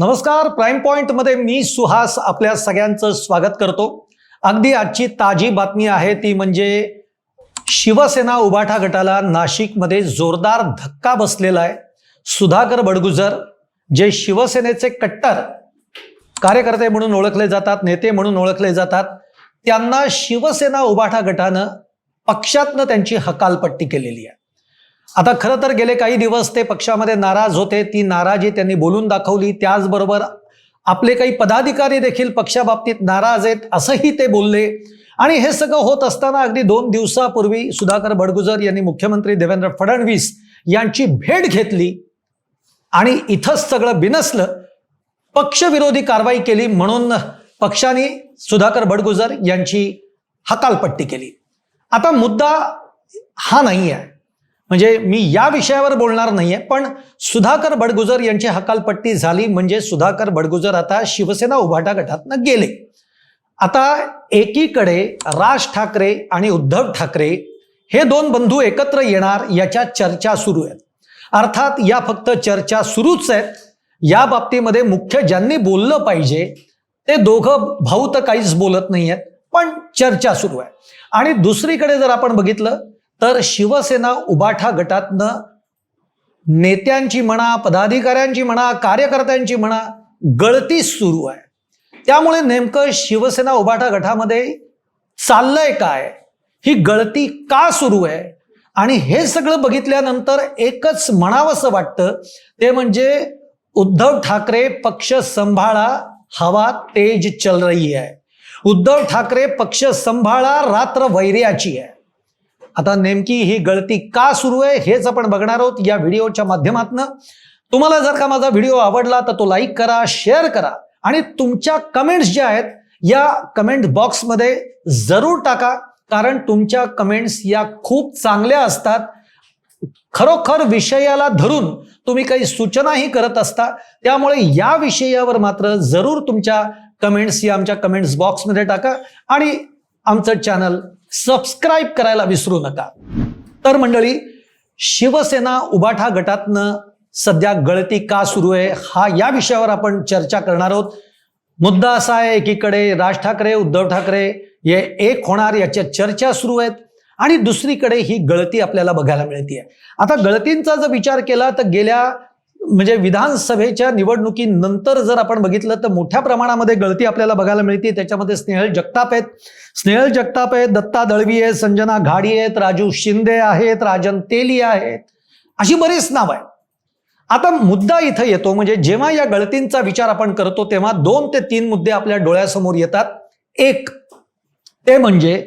नमस्कार प्राईम पॉईंटमध्ये मी सुहास आपल्या सगळ्यांचं स्वागत करतो. अगदी आजची ताजी बातमी आहे ती म्हणजे शिवसेना उबाठा गटाला नाशिकमध्ये जोरदार धक्का बसलेला आहे. सुधाकर बडगुजर जे शिवसेनेचे कट्टर कार्यकर्ते म्हणून ओळखले जातात नेते म्हणून ओळखले जातात त्यांना शिवसेना उबाठा गटानं पक्षातनं त्यांची हकालपट्टी केलेली आहे. आता खरं तर गेले काही दिवस ते पक्षामध्ये नाराज होते. ती नाराजी त्यांनी बोलून दाखवली. त्याचबरोबर आपले काही पदाधिकारी देखील पक्षाबाबतीत नाराज आहेत असंही ते बोलले. आणि हे सगळं होत असताना अगदी दोन दिवसापूर्वी सुधाकर बडगुजर यांनी मुख्यमंत्री देवेंद्र फडणवीस यांची भेट घेतली. आणि इथंच सगळं बिनसलं पक्षविरोधी कारवाई केली म्हणून पक्षाने सुधाकर बडगुजर यांची हकालपट्टी केली. आता मुद्दा हा नाही आहे म्हणजे मी या विषयावर बोलणार नाहीये पण सुधाकर बडगुजर यांची हकालपट्टी झाली म्हणजे सुधाकर बडगुजर आता शिवसेना उभाटा गटातनं गेले. आता एकीकडे राज ठाकरे आणि उद्धव ठाकरे हे दोन बंधू एकत्र येणार याच्या चर्चा सुरू आहेत. अर्थात या फक्त चर्चा सुरूच आहेत. या बाबतीमध्ये मुख्य ज्यांनी बोललं पाहिजे ते दोघं भाऊ तर काहीच बोलत नाही आहेत पण चर्चा सुरू आहे. आणि दुसरीकडे जर आपण बघितलं तर शिवसेना उबाठा गटातनं नेत्यांची म्हणा पदाधिकाऱ्यांची म्हणा कार्यकर्त्यांची म्हणा गळती सुरू आहे. त्यामुळे नेमकं शिवसेना उबाठा गटामध्ये चाललंय काय? ही गळती का सुरू आहे? आणि हे सगळं बघितल्यानंतर एकच म्हणावंसं वाटतं ते म्हणजे उद्धव ठाकरे पक्ष संभाळा हवा तेज चल रही आहे उद्धव ठाकरे पक्ष संभाळा रात्र वैर्याची आहे आता नेमकी ही गळती का सुरू आहे हेच आपण बघणार आहोत या व्हिडिओच्या माध्यमातून. तुम्हाला जर का माझा व्हिडिओ आवडला तर तो लाईक करा शेअर करा आणि तुमच्या कमेंट्स ज्या आहेत या कमेंट बॉक्समध्ये जरूर टाका कारण तुमच्या कमेंट्स या खूप चांगल्या असतात. खरोखर विषयाला धरून तुम्ही काही सूचनाही करत असता त्यामुळे या विषयावर मात्र जरूर तुमच्या कमेंट्स या आमच्या कमेंट्स बॉक्समध्ये टाका आणि आमचं चॅनल सबस्क्राईब करायला विसरू नका. तर मंडळी शिवसेना उबाठा गटातनं सध्या गळती का सुरू आहे हा या विषयावर आपण चर्चा करणार आहोत. मुद्दा असा आहे एकीकडे राज ठाकरे उद्धव ठाकरे हे एक होणार याच्या चर्चा सुरू आहेत आणि दुसरीकडे ही गळती आपल्याला बघायला मिळते आता गळतींचा जर विचार केला तर गेल्या म्हणजे विधानसभेच्या निवडणुकीनंतर जर आपण बघितलं तर मोठ्या प्रमाणामध्ये गळती आपल्याला बघायला मिळते. त्याच्यामध्ये स्नेहल जगताप आहेत. स्नेहल जगताप आहेत दत्ता दळवी आहेत संजना घाडी आहेत राजू शिंदे आहेत राजन तेली आहेत. अशी बरीच नाव आहेत. आता मुद्दा इथं येतो म्हणजे जेव्हा या गळतींचा विचार आपण करतो तेव्हा दोन ते तीन मुद्दे आपल्या डोळ्यासमोर येतात. एक ते म्हणजे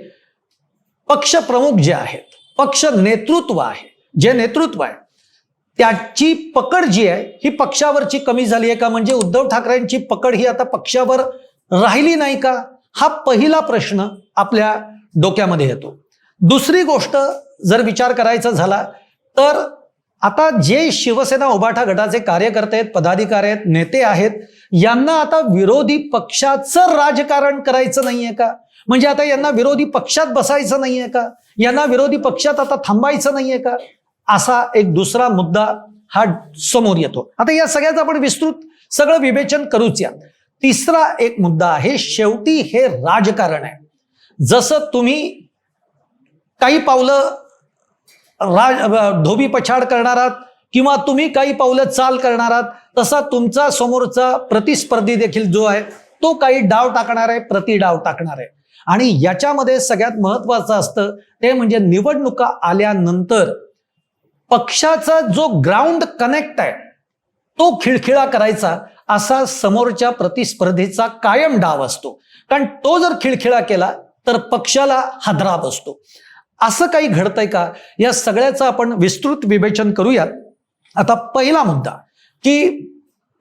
पक्ष प्रमुख जे आहेत पक्ष नेतृत्व आहे जे नेतृत्व आहे त्याची पकड जी आहे ही पक्षावरची कमी झाली आहे का? म्हणजे उद्धव ठाकरेंची पकड ही आता पक्षावर राहिली नाही का? हा पहिला प्रश्न आपल्या डोक्यामध्ये येतो. दुसरी गोष्ट जर विचार करायचा झाला तर आता जे शिवसेना उबाठा गटाचे कार्यकर्ते आहेत पदाधिकारी आहेत नेते आहेत यांना आता विरोधी पक्षाचं राजकारण करायचं नाहीये का? म्हणजे आता यांना विरोधी पक्षात बसायचं नाहीये का? यांना विरोधी पक्षात आता थांबायचं नाहीये का? असा एक दुसरा मुद्दा हा समोर येतो. आता या सगळ्याचं आपण विस्तृत सगळं विवेचन करूच या. तिसरा एक मुद्दा आहे शेवटी हे राजकारण आहे. जसं तुम्ही काही पावलं राज धोबी पछाड आहात किंवा तुम्ही काही पावलं चाल करणार आहात तसा तुमचा समोरचा प्रतिस्पर्धी देखील जो आहे तो काही डाव टाकणार आहे प्रति डाव टाकणार आहे. आणि याच्यामध्ये सगळ्यात महत्वाचं असतं ते म्हणजे निवडणुका आल्यानंतर पक्षाचा जो ग्राउंड कनेक्ट आहे तो खिळखिळा करायचा असा समोरच्या प्रतिस्पर्धेचा कायम डाव असतो. कारण तो जर खिळखिळा केला तर पक्षाला हादरा बसतो. असं काही घडतंय का? या सगळ्याचं आपण विस्तृत विवेचन करूयात. आता पहिला मुद्दा की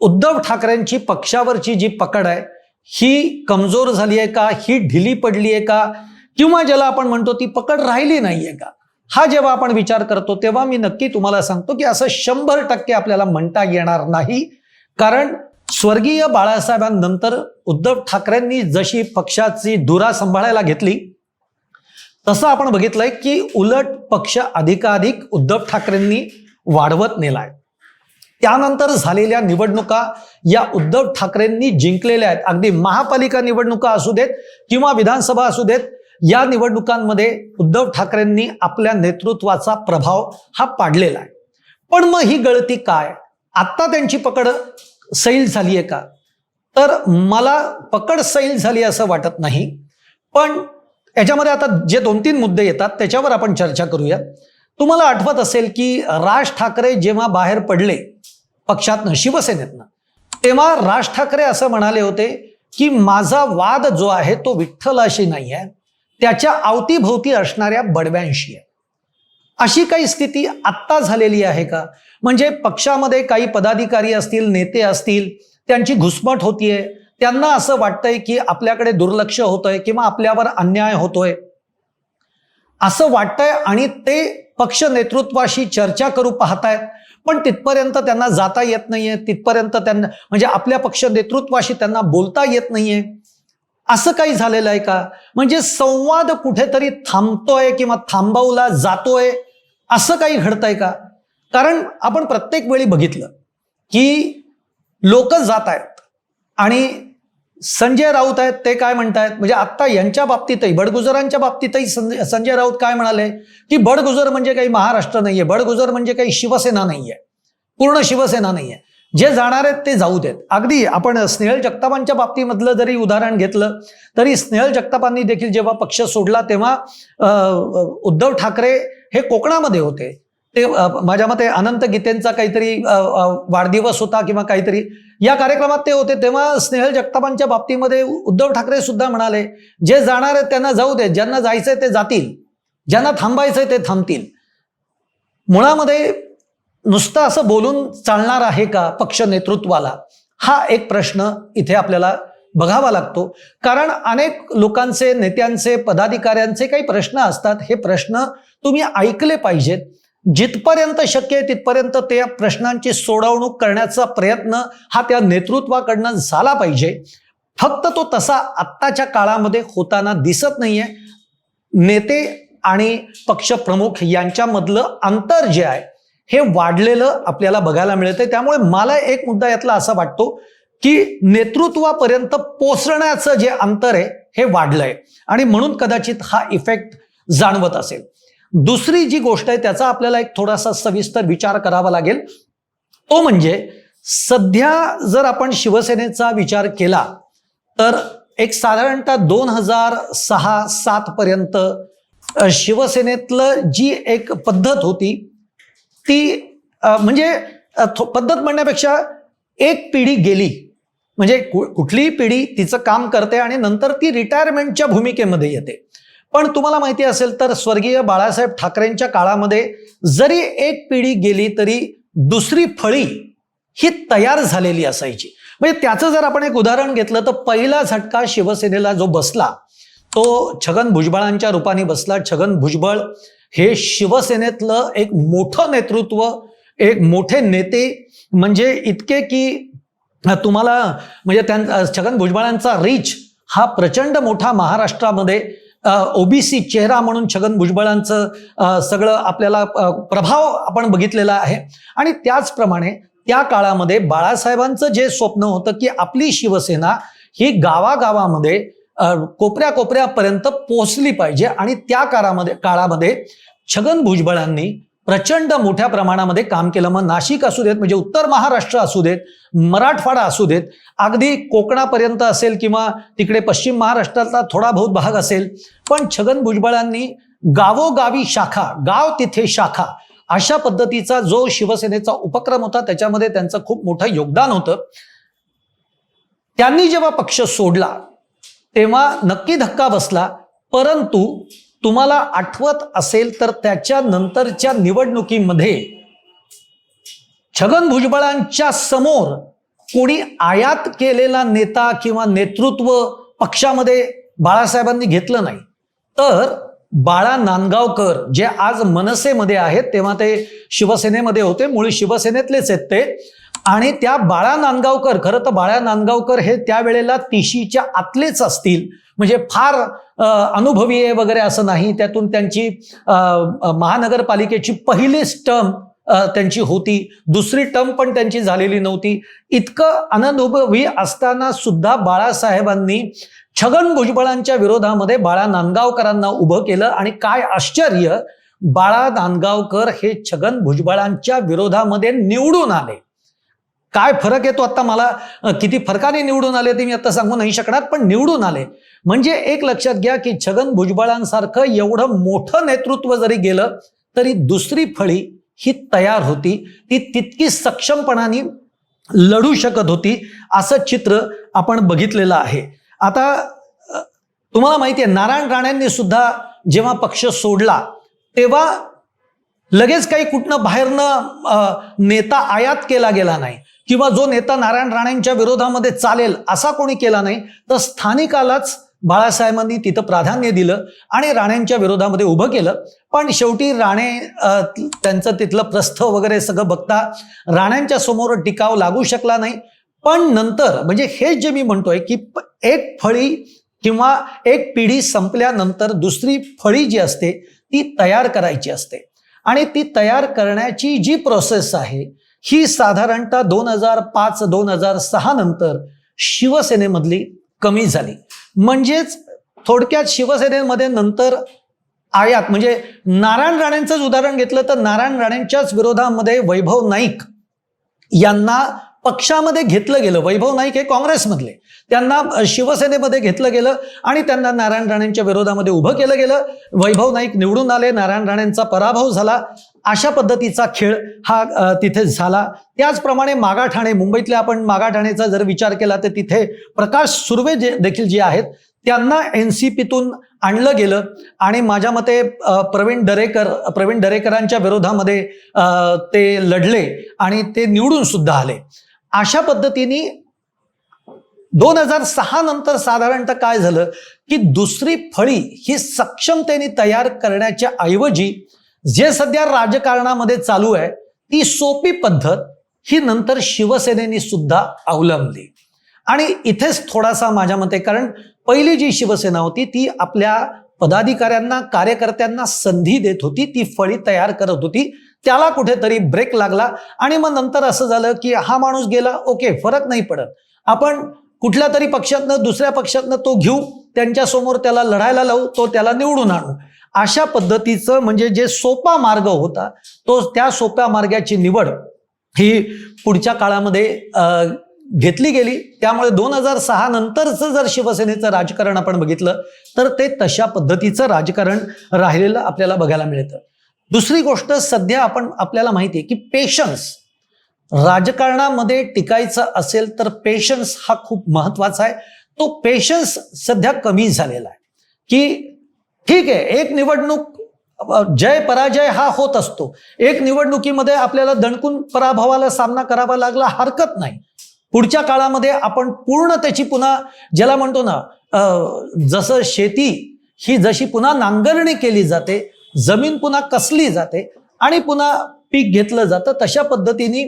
उद्धव ठाकरेंची पक्षावरची जी पकड आहे ही कमजोर झाली आहे का? ही ढिली पडली आहे का? किंवा ज्याला आपण म्हणतो ती पकड राहिली नाहीये का? हा जेव्हा आपण विचार करतो तेव्हा मी नक्की तुम्हाला सांगतो की असं शंभर टक्के आपल्याला म्हणता येणार नाही. कारण स्वर्गीय बाळासाहेबांनंतर उद्धव ठाकरेंनी जशी पक्षाची धुरा सांभाळायला घेतली तसं आपण बघितलंय की उलट पक्ष अधिकाधिक उद्धव ठाकरेंनी वाढवत नेलाय. त्यानंतर झालेल्या निवडणुका या उद्धव ठाकरेंनी जिंकलेल्या आहेत. अगदी महापालिका निवडणुका असू देत किंवा विधानसभा असू देत या निवडणुकांमध्ये उद्धव ठाकरेंनी आपल्या नेतृत्वाचा प्रभाव हा पाडलेला आहे. पण मग ही गळती काय? आत्ता त्यांची पकड सैल झाली आहे का? तर मला पकड सैल झाली असं वाटत नाही. पण याच्यामध्ये आता जे दोन तीन मुद्दे येतात त्याच्यावर आपण चर्चा करूया. तुम्हाला आठवत असेल की राज ठाकरे जेव्हा बाहेर पडले पक्षातनं शिवसेनेतनं तेव्हा राज ठाकरे असं म्हणाले होते की माझा वाद जो आहे तो विठ्ठलाशी नाही आहे त्याच्या अवतीभोवती असणाऱ्या बडव्यांशी आहे. अशी काही स्थिती आत्ता झालेली आहे का? म्हणजे पक्षामध्ये काही पदाधिकारी असतील नेते असतील त्यांची घुसमट होतीये. त्यांना असं वाटतंय की आपल्याकडे दुर्लक्ष होतंय किंवा आपल्यावर अन्याय होतोय. असं वाटतंय आणि ते पक्ष नेतृत्वाशी चर्चा करू पाहतायत पण तिथपर्यंत त्यांना जाता येत नाहीये. तिथपर्यंत त्यांना म्हणजे आपल्या पक्ष नेतृत्वाशी त्यांना बोलता येत नाहीये. असं काही झालेलं आहे का? म्हणजे संवाद कुठेतरी थांबतोय किंवा थांबवला जातोय असं काही घडतंय का? कारण आपण प्रत्येक वेळी बघितलं की लोक जात आहेत आणि संजय राऊत आहेत ते काय म्हणतायत? म्हणजे आत्ता यांच्या बाबतीतही बडगुजरांच्या बाबतीतही संजय संजय राऊत काय म्हणाले? की बडगुजर म्हणजे काही महाराष्ट्र नाहीये बडगुजर म्हणजे काही शिवसेना नाहीये पूर्ण शिवसेना नाहीये. जे जाणार आहेत ते जाऊ देत. अगदी आपण स्नेहल जगतापांच्या बाबतीमधलं जरी उदाहरण घेतलं तरी स्नेहल जगतापांनी देखील जेव्हा पक्ष सोडला तेव्हा उद्धव ठाकरे हे कोकणामध्ये होते. ते माझ्या मते अनंत गीतेंचा काहीतरी वाढदिवस होता किंवा काहीतरी या कार्यक्रमात ते होते. तेव्हा स्नेहल जगतापांच्या बाबतीमध्ये उद्धव ठाकरे सुद्धा म्हणाले जे जाणार आहेत त्यांना जाऊ देत. ज्यांना जायचंय ते जातील. ज्यांना थांबायचंय ते थांबतील. मुळामध्ये नुसतं असं बोलून चालणार आहे का पक्ष नेतृत्वाला? हा एक प्रश्न इथे आपल्याला बघावा लागतो. कारण अनेक लोकांचे नेत्यांचे पदाधिकाऱ्यांचे काही प्रश्न असतात. हे प्रश्न तुम्ही ऐकले पाहिजेत. जिथपर्यंत शक्य आहे तिथपर्यंत त्या प्रश्नांची सोडवणूक करण्याचा प्रयत्न हा त्या नेतृत्वाकडनं झाला पाहिजे. फक्त तो तसा आत्ताच्या काळामध्ये होताना दिसत नाहीये. नेते आणि पक्षप्रमुख यांच्यामधलं अंतर जे आहे हे वाढलेलं आपल्याला बघायला मिळतंय. त्यामुळे मला एक मुद्दा यातला असा वाटतो की नेतृत्वापर्यंत पोचण्याचं जे अंतर आहे हे वाढलंय. आणि म्हणून कदाचित हा इफेक्ट जाणवत असेल. दुसरी जी गोष्ट आहे त्याचा आपल्याला एक थोडासा सविस्तर विचार करावा लागेल. तो म्हणजे सध्या जर आपण शिवसेनेचा विचार केला तर एक साधारणतः दोन हजार सहा सात पर्यंत शिवसेनेतलं जी एक पद्धत होती ती म्हणजे थो- पद्धत म्हणण्यापेक्षा एक पिढी गेली. म्हणजे कु- कुठलीही पिढी तिचं काम करते आणि नंतर ती रिटायरमेंटच्या भूमिकेमध्ये येते. पण तुम्हाला माहिती असेल तर स्वर्गीय बाळासाहेब ठाकरेंच्या काळामध्ये जरी एक पिढी गेली तरी दुसरी फळी ही तयार झालेली असायची. म्हणजे त्याचं जर आपण एक उदाहरण घेतलं तर पहिला झटका शिवसेनेला जो बसला तो छगन भुजबळांच्या रूपाने बसला. छगन भुजबळ हे शिवसेनेतलं एक मोठं नेतृत्व एक मोठे नेते म्हणजे इतके की तुम्हाला म्हणजे त्यां छगन भुजबळांचा रीच हा प्रचंड मोठा महाराष्ट्रामध्ये ओबीसी चेहरा म्हणून छगन भुजबळांचं सगळं आपल्याला प्रभाव आपण बघितलेला आहे. आणि त्याचप्रमाणे त्या काळामध्ये बाळासाहेबांचं जे स्वप्न होतं की आपली शिवसेना ही गावागावामध्ये कोपऱ्या कोपऱ्यापर्यंत पोचली पाहिजे. आणि त्या काळामध्ये काळामध्ये छगन भुजबळांनी प्रचंड मोठ्या प्रमाणामध्ये काम केलं. मग नाशिक असू देत म्हणजे उत्तर महाराष्ट्र असू देत मराठवाडा असू देत अगदी कोकणापर्यंत असेल किंवा तिकडे पश्चिम महाराष्ट्रातला थोडा बहुत भाग असेल पण छगन भुजबळांनी गावोगावी शाखा गाव तिथे शाखा अशा पद्धतीचा जो शिवसेनेचा उपक्रम होता त्याच्यामध्ये त्यांचं खूप मोठं योगदान होतं. त्यांनी जेव्हा पक्ष सोडला तेव्हा नक्की धक्का बसला. परंतु तुम्हाला आठवत असेल तर त्याच्या नंतरच्या निवडणुकीमध्ये छगन भुजबळांच्या समोर कोणी आयात केलेला नेता किंवा नेतृत्व पक्षामध्ये बाळासाहेबांनी घेतलं नाही. तर बाळा नांदगावकर जे आज मनसेमध्ये आहेत तेव्हा ते शिवसेनेमध्ये होते मुळी शिवसेनेतलेच आहेत ते. आणि त्या बाळा नांदगावकर खरं तर बाळा नांदगावकर हे त्यावेळेला तिशीच्या आतलेच असतील. म्हणजे फार अनुभवी आहे वगैरे असं नाही. त्यातून त्यांची महानगरपालिकेची पहिलीच टर्म त्यांची होती. दुसरी टर्म पण त्यांची झालेली नव्हती. इतकं अननुभवी असताना सुद्धा बाळासाहेबांनी छगन भुजबळांच्या विरोधामध्ये बाळा नांदगावकरांना उभं केलं. आणि काय आश्चर्य बाळा नांदगावकर हे छगन भुजबळांच्या विरोधामध्ये निवडून आले. काय फरक येतो आत्ता मला? किती फरकाने निवडून आले ते मी आत्ता सांगू नाही शकणार पण निवडून आले. म्हणजे एक लक्षात घ्या की छगन भुजबळांसारखं एवढं मोठं नेतृत्व जरी गेलं तरी दुसरी फळी ही तयार होती. ती तितकी सक्षमपणाने लढू शकत होती असं चित्र आपण बघितलेलं आहे. आता तुम्हाला माहिती आहे नारायण राणेंनी सुद्धा जेव्हा पक्ष सोडला तेव्हा लगेच काही कुठनं बाहेरनं नेता आयात केला गेला नाही. किंवा जो नेता नारायण राणेंच्या विरोधामध्ये चालेल असा कोणी केला नाही तर स्थानिकालाच बाळासाहेबांनी तिथं प्राधान्य दिलं आणि राणेंच्या विरोधामध्ये उभं केलं. पण शेवटी राणे त्यांचं तिथलं प्रस्थ वगैरे सगळं बघता राण्यांच्या समोर टिकाव लागू शकला नाही. पण नंतर म्हणजे हे जे मी म्हणतोय की एक फळी किंवा एक पिढी संपल्यानंतर दुसरी फळी जी असते ती तयार करायची असते. आणि ती तयार करण्याची जी प्रोसेस आहे ही साधारणतः दोन हजार पाच दोन हजार सहा नंतर शिवसेनेमधली कमी झाली. म्हणजेच थोडक्यात शिवसेनेमध्ये नंतर आयात म्हणजे नारायण राणेंचंच उदाहरण घेतलं तर नारायण राणेंच्याच विरोधामध्ये वैभव नाईक यांना पक्षामध्ये घेतलं गेलं. वैभव नाईक हे काँग्रेसमधले. त्यांना शिवसेनेमध्ये घेतलं गेलं आणि त्यांना नारायण राणेंच्या विरोधामध्ये उभं केलं गेलं. वैभव नाईक निवडून आले नारायण राणेंचा पराभव झाला. अशा पद्धतीचा खेळ हा तिथे झाला. त्याचप्रमाणे मागाठाणे मुंबईतल्या आपण मागाठाणेचा जर विचार केला तर तिथे प्रकाश सुर्वे जे देखील जे आहेत त्यांना एन सी पीतून आणलं गेलं. आणि माझ्या मते प्रवीण दरेकर प्रवीण दरेकरांच्या विरोधामध्ये ते लढले आणि ते निवडून सुद्धा आले. अशा पद्धतीने दोन हजार सहा नंतर साधारणतः काय झालं की दुसरी फळी ही सक्षमतेने तयार करण्याच्या ऐवजी जे सध्या राजकारणामध्ये चालू आहे ती सोपी पद्धत ही नंतर शिवसेनेने सुद्धा अवलंबली. आणि इथेच थोडासा माझ्या मते कारण पहिली जी शिवसेना होती ती आपल्या पदाधिकाऱ्यांना कार्यकर्त्यांना संधी देत होती ती फळी तयार करत होती. त्याला कुठेतरी ब्रेक लागला आणि मग नंतर असं झालं की हा माणूस गेला ओके फरक नाही पडत. आपण कुठल्या तरी पक्षातनं दुसऱ्या पक्षातनं तो घेऊ त्यांच्यासमोर त्याला लढायला लावू तो त्याला निवडून आणू. अशा पद्धतीचं म्हणजे जे सोपा मार्ग होता तो त्या सोप्या मार्गाची निवड ही पुढच्या काळामध्ये घेतली गेली. त्यामुळे दोन हजार सहा नंतरचं जर शिवसेनेचं राजकारण आपण बघितलं तर ते तशा पद्धतीचं राजकारण राहिलेलं आपल्याला बघायला मिळतं. दुसरी गोष्ट सध्या आपण आपल्याला माहिती आहे की पेशन्स राजकारणामध्ये टिकायचं असेल तर पेशन्स हा खूप महत्त्वाचा आहे. तो पेशन्स सध्या कमी झालेला आहे. की ठीक आहे एक निवडणूक जय पराजय हा होत असतो. एक निवडणुकीमध्ये आपल्याला दणकून पराभवाला सामना करावा लागला हरकत नाही. पुढच्या काळामध्ये आपण पूर्ण त्याची पुन्हा ज्याला म्हणतो ना जसं शेती ही जशी पुन्हा नांगरणी केली जाते जमीन पुन्हा कसली जाते आणि पुन्हा पीक घेतलं जातं तशा पद्धतीने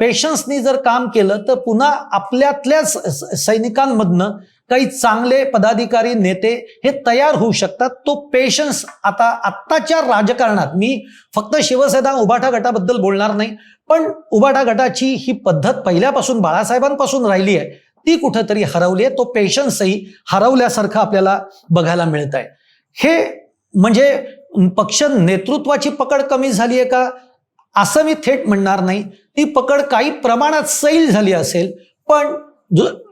पेशन्सनी जर काम केलं तर पुन्हा आपल्यातल्याच स- सैनिकांमधनं काही चांगले पदाधिकारी नेते हे तयार होऊ शकतात. तो पेशन्स आता आत्ताच्या राजकारणात मी फक्त शिवसेना उभाठा गटाबद्दल बोलणार नाही पण उभाठा गटाची ही पद्धत पहिल्यापासून बाळासाहेबांपासून राहिली आहे ती कुठंतरी हरवली आहे. तो पेशन्सही हरवल्यासारखं आपल्याला बघायला मिळत आहे हे म्हणजे पक्ष नेतृत्वाची पकड कमी झाली आहे का? असं मी थेट म्हणणार नाही. ती पकड काही प्रमाणात सैल झाली असेल पण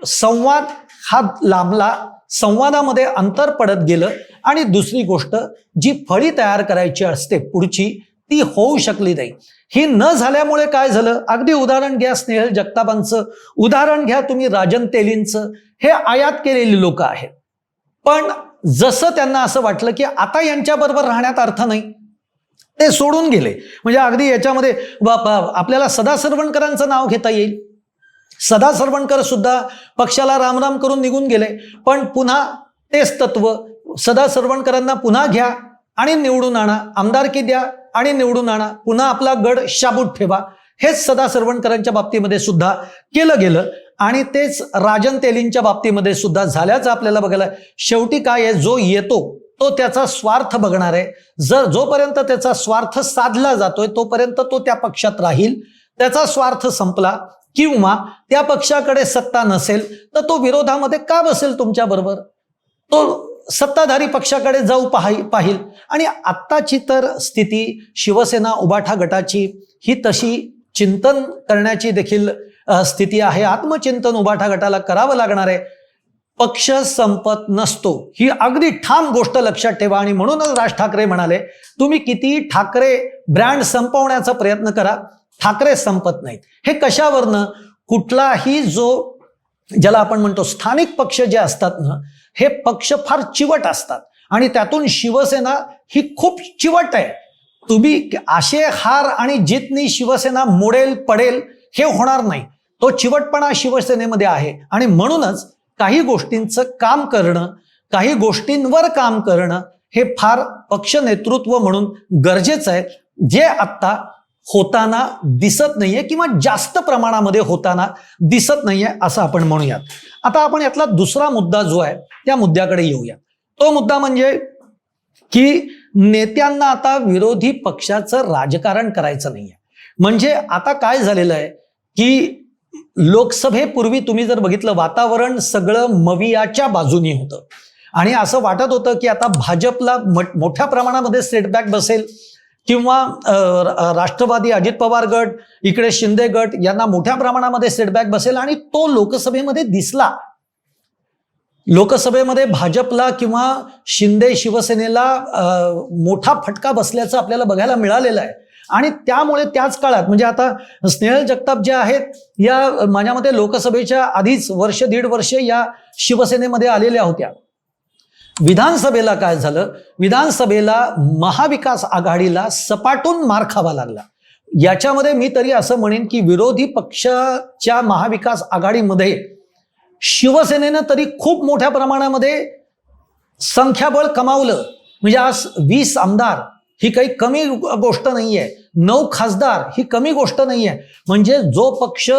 संवाद हा लांबला संवादामध्ये अंतर पडत गेलं. आणि दुसरी गोष्ट जी फळी तयार करायची असते पुढची ती होऊ शकली नाही. ही न झाल्यामुळे काय झालं? अगदी उदाहरण घ्या स्नेहल जगतापांचं. उदाहरण घ्या तुम्ही राजन तेलींचं. हे आयात केलेली लोक आहेत. पण जसं त्यांना असं वाटलं की आता यांच्याबरोबर राहण्यात अर्थ नाही. ते सोडून गेले. म्हणजे अगदी याच्यामध्ये ब- आपल्याला सदा सरवणकरांचं नाव घेता येईल. सदा सरवणकर सुद्धा पक्षाला रामराम करून निघून गेले. पण पुन्हा तेच तत्व सदा सरवणकरांना पुन्हा घ्या आणि निवडून आणा आमदारकी द्या आणि निवडून आणा. पुन्हा आपला गड शाबूत ठेवा. हेच सदा सरवणकरांच्या बाबतीमध्ये सुद्धा केलं गेलं. आणि तेच राजन तेलींच्या बाबतीमध्ये सुद्धा झाल्याचं आपल्याला बघायला शेवटी काय आहे? जो येतो तो त्याचा स्वार्थ बघणार आहे. जर जोपर्यंत त्याचा स्वार्थ साधला जातोय तोपर्यंत तो त्या पक्षात राहील. त्याचा स्वार्थ संपला किंवा त्या पक्षाकडे सत्ता नसेल तर तो विरोधामध्ये का बसेल तुमच्या बरोबर? तो सत्ताधारी पक्षाकडे जाऊ पाहि पाहिल. आणि आत्ताची तर स्थिती शिवसेना उबाठा गटाची ही तशी चिंतन करण्याची देखील स्थिती आहे. आत्मचिंतन उभाठा गटाला करावं लागणार आहे. पक्ष संपत नसतो. ही अगदी ठाम गोष्ट लक्षात ठेवा आणि म्हणूनच राज ठाकरे म्हणाले तुम्ही किती ठाकरे ब्रँड संपवण्याचा प्रयत्न करा ठाकरे संपत नाहीत. हे कशावरनं? कुठलाही जो ज्याला आपण म्हणतो स्थानिक पक्ष जे असतात ना हे पक्ष फार चिवट असतात. आणि त्यातून शिवसेना ही खूप चिवट आहे. तुम्ही आशे हार आणि जितनी शिवसेना मोडेल पडेल हे होणार नाही. तो चिवटपणा शिवसेनेमध्ये आहे. आणि म्हणूनच काही गोष्टींचं काम करणं काही गोष्टींवर काम करणं हे फार पक्ष नेतृत्व म्हणून गरजेचं आहे. जे आत्ता होताना दिसत नाहीये किंवा जास्त प्रमाणामध्ये होताना दिसत नाहीये असं आपण म्हणूयात. आता आपण यातला दुसरा मुद्दा जो आहे त्या मुद्द्याकडे येऊया. तो मुद्दा म्हणजे की नेत्यांना आता विरोधी पक्षाचं राजकारण करायचं नाहीये. म्हणजे आता काय झालेलं आहे की लोकसभेपूर्वी तुम्ही जर बघितलं वातावरण सगळं मवियाच्या बाजूनी होतं. आणि असं वाटत होतं की आता भाजपला मोठ्या प्रमाणामध्ये सेटबॅक बसेल. किंवा राष्ट्रवादी अजित पवार गट इकडे शिंदे गट यांना मोठ्या प्रमाणामध्ये सेटबॅक बसेल आणि तो लोकसभेमध्ये दिसला. लोकसभेमध्ये भाजपला किंवा शिंदे शिवसेनेला मोठा फटका बसल्याचं आपल्याला बघायला मिळालेलं आहे. आणि त्यामुळे त्याच काळात म्हणजे आता स्नेहल जगताप जे आहेत या माझ्या मते लोकसभेच्या आधीच वर्ष दीड वर्ष या शिवसेनेमध्ये आलेल्या होत्या. विधानसभेला काय झालं? विधानसभेला महाविकास आघाडीला सपाटून मार खावा लागला. याच्यामध्ये मी तरी असं म्हणेन की विरोधी पक्षाच्या महाविकास आघाडीमध्ये शिवसेनेनं तरी खूप मोठ्या प्रमाणामध्ये संख्याबळ कमावलं. म्हणजे आज वीस आमदार ही काही कमी गोष्ट नाहीये. नऊ खासदार ही कमी गोष्ट नाहीये. म्हणजे जो पक्ष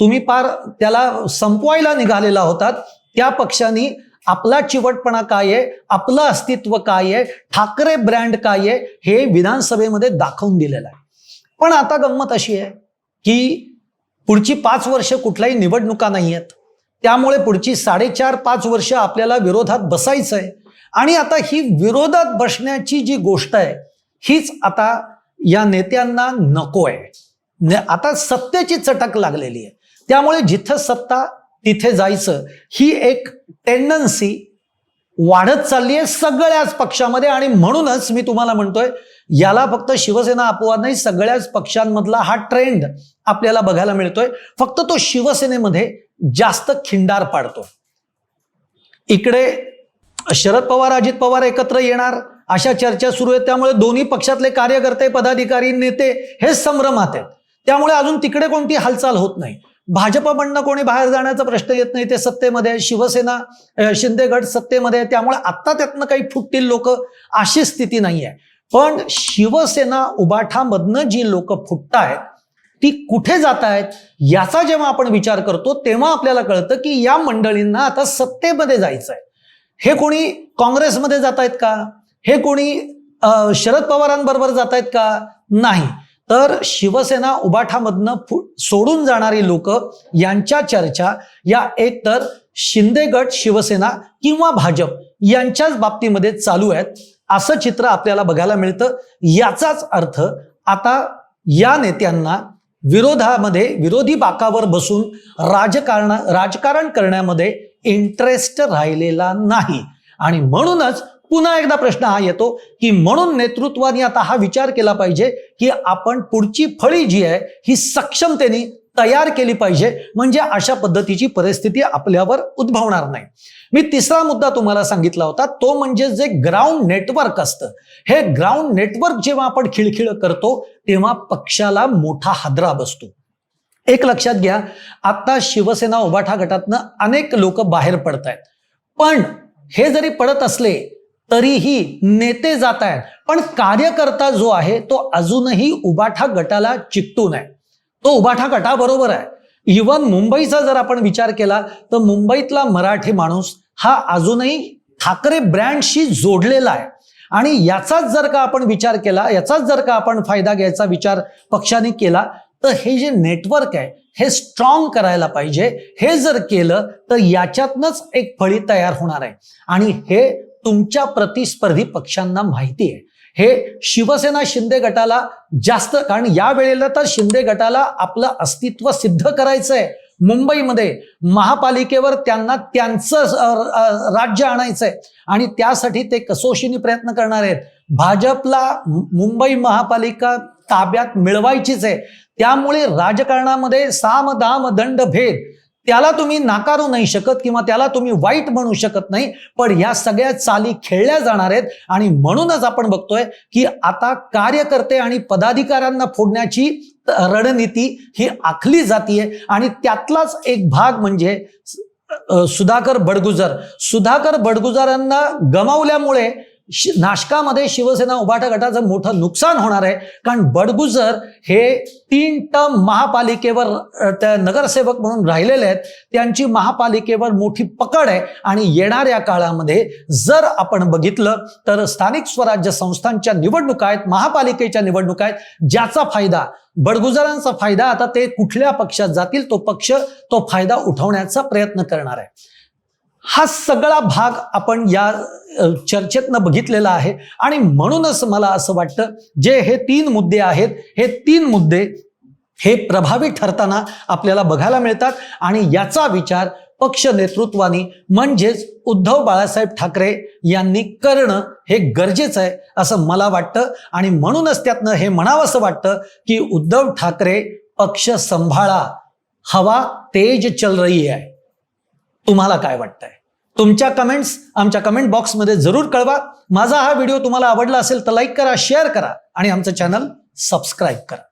तुम्ही पार त्याला संपवायला निघालेला होतात त्या पक्षाने आपला चिवटपणा काय आहे आपलं अस्तित्व काय आहे ठाकरे ब्रँड काय आहे हे विधानसभेमध्ये दाखवून दिलेलं आहे. पण आता गंमत अशी आहे की पुढची पाच वर्ष कुठल्याही निवडणुका नाही आहेत त्यामुळे पुढची साडेचार पाच वर्ष आपल्याला विरोधात बसायचं आहे आणि आता ही विरोधात बसण्याची जी गोष्ट आहे हीच आता या नेत्यांना नको आहे. ने- आता सत्तेची चटक लागलेली आहे. त्यामुळे जिथं सत्ता तिथे जायचं ही एक टेंडन्सी वाढत चालली आहे सगळ्याच पक्षामध्ये. आणि म्हणूनच मी तुम्हाला म्हणतोय याला फक्त शिवसेना अपवाद नाही सगळ्याच पक्षांमधला हा ट्रेंड आपल्याला बघायला मिळतोय. फक्त तो शिवसेनेमध्ये जास्त खिंडार पाडतो. इकडे शरद पवार अजित पवार एकत्र येणार. अशा चर्चा सुरू आहेत. त्यामुळे दोन्ही पक्षातले कार्यकर्ते पदाधिकारी नेते हे संभ्रमात आहेत. त्यामुळे अजून तिकडे कोणती हालचाल होत नाही. भाजपमधनं कोणी बाहेर जाण्याचा प्रश्न येत नाही. ते सत्तेमध्ये आहे. शिवसेना शिंदेगड शिंदे गट सत्तेमध्ये आहे त्यामुळे आत्ता त्यातनं काही फुटतील लोक अशी स्थिती नाही आहे पण शिवसेना उबाठामधनं जी लोक फुटतायत ती कुठे जात आहेत याचा जेव्हा आपण विचार करतो तेव्हा आपल्याला कळतं की या मंडळींना आता सत्तेमध्ये जायचं आहे हे कोणी काँग्रेसमध्ये जात आहेत का? हे कोणी शरद पवारांबरोबर जात आहेत का? नाही. तर शिवसेना उबाठामधनं फु- सोडून जाणारी लोक यांच्या चर्चा या एकतर शिंदे गट शिवसेना किंवा भाजप यांच्याच बाबतीमध्ये चालू आहेत. असं चित्र आपल्याला बघायला मिळतं. याचाच अर्थ आता या नेत्यांना विरोधामध्ये विरोधी बाकावर बसून राजकारण राजकारण करण्यामध्ये इंटरेस्ट राहिलेला नाही. आणि म्हणूनच पुन्हा एकदा प्रश्न हा येतो की म्हणून नेतृत्वाने आता हा विचार केला पाहिजे की आपण पुढची फळी जी आहे ही सक्षमतेने तयार केली पाहिजे. म्हणजे अशा पद्धतीची परिस्थिती आपल्यावर उद्भवणार नाही. मी तिसरा मुद्दा तुम्हाला सांगितला होता तो म्हणजे जे ग्राउंड नेटवर्क असतं. हे ग्राउंड नेटवर्क जेव्हा आपण खिळखिळ करतो तेव्हा पक्षाला मोठा हादरा बसतो. एक लक्षात घ्या आता शिवसेना उबाठा गटातनं अनेक लोक बाहेर पडत आहेत पण हे जरी पडत असले तरीही नेते जात आहेत पण कार्यकर्ता जो आहे तो अजूनही उबाठा गटाला चिकटून आहे तो उबाठा गटाबरोबर आहे. इवन मुंबईचा जर आपण विचार केला तर मुंबईतला मराठी माणूस हा अजूनही ठाकरे ब्रँडशी जोडलेला आहे. आणि याचाच जर का आपण विचार केला याचाच जर का आपण फायदा घ्यायचा विचार पक्षाने केला तर हे जे नेटवर्क आहे हे स्ट्रॉंग करायला पाहिजे. हे जर केलं तर याच्यातनच एक फळी तयार होणार आहे. आणि हे तुमच्या प्रतिस्पर्धी पक्षांना माहिती आहे. हे शिवसेना शिंदे गटाला जास्त कारण या वेळेला तर शिंदे गटाला आपलं अस्तित्व सिद्ध करायचं आहे मुंबईमध्ये महापालिकेवर त्यांना त्यांचं राज्य आणायचंय. आणि त्यासाठी ते कसोशीने प्रयत्न करणार आहेत. भाजपला मुंबई महापालिका ताब्यात मिळवायचीच आहे. त्यामुळे राजकारणामध्ये साम दाम दंड भेद त्याला तुम्ही नाकारू नाही शकत किंवा त्याला तुम्ही वाईट म्हणू शकत नाही पण या सगळ्या चाली खेळल्या जाणार आहेत. आणि म्हणूनच आपण बघतोय की आता कार्यकर्ते आणि पदाधिकाऱ्यांना फोडण्याची रणनीती ही आखली जातीये. आणि त्यातलाच एक भाग म्हणजे सुधाकर बडगुजर. सुधाकर बडगुजरांना गमावल्यामुळे नाशकामध्ये शिवसेना उभाटा गटाचं मोठं नुकसान होणार आहे. कारण बडगुजर हे तीन टर्म महापालिकेवर त्या नगरसेवक म्हणून राहिलेले आहेत. त्यांची महापालिकेवर मोठी पकड आहे. आणि येणाऱ्या काळामध्ये जर आपण बघितलं तर स्थानिक स्वराज्य संस्थांच्या निवडणुका आहेत महापालिकेच्या निवडणुका आहेत. ज्याचा फायदा बडगुजरांचा फायदा आता ते कुठल्या पक्षात जातील तो पक्ष तो फायदा उठवण्याचा प्रयत्न करणार आहे. हा सगळा भाग आपण या चर्चेतनं बघितलेला आहे. आणि म्हणूनच मला असं वाटतं जे हे तीन मुद्दे आहेत हे तीन मुद्दे हे प्रभावी ठरताना आपल्याला बघायला मिळतात. आणि याचा विचार पक्ष नेतृत्वाने म्हणजेच उद्धव बाळासाहेब ठाकरे यांनी करणं हे गरजेचं आहे असं मला वाटतं. आणि म्हणूनच त्यातनं हे म्हणावं असं वाटतं की उद्धव ठाकरे पक्ष संभाळा. हवा तेज चल रही आहे तुम्हाला काय वाटतंय? तुमच्या कमेंट्स आमच्या कमेंट बॉक्समध्ये जरूर कळवा. माझा हा व्हिडिओ तुम्हाला आवडला असेल तर लाईक करा शेअर करा आणि आमचं चॅनल सबस्क्राईब करा.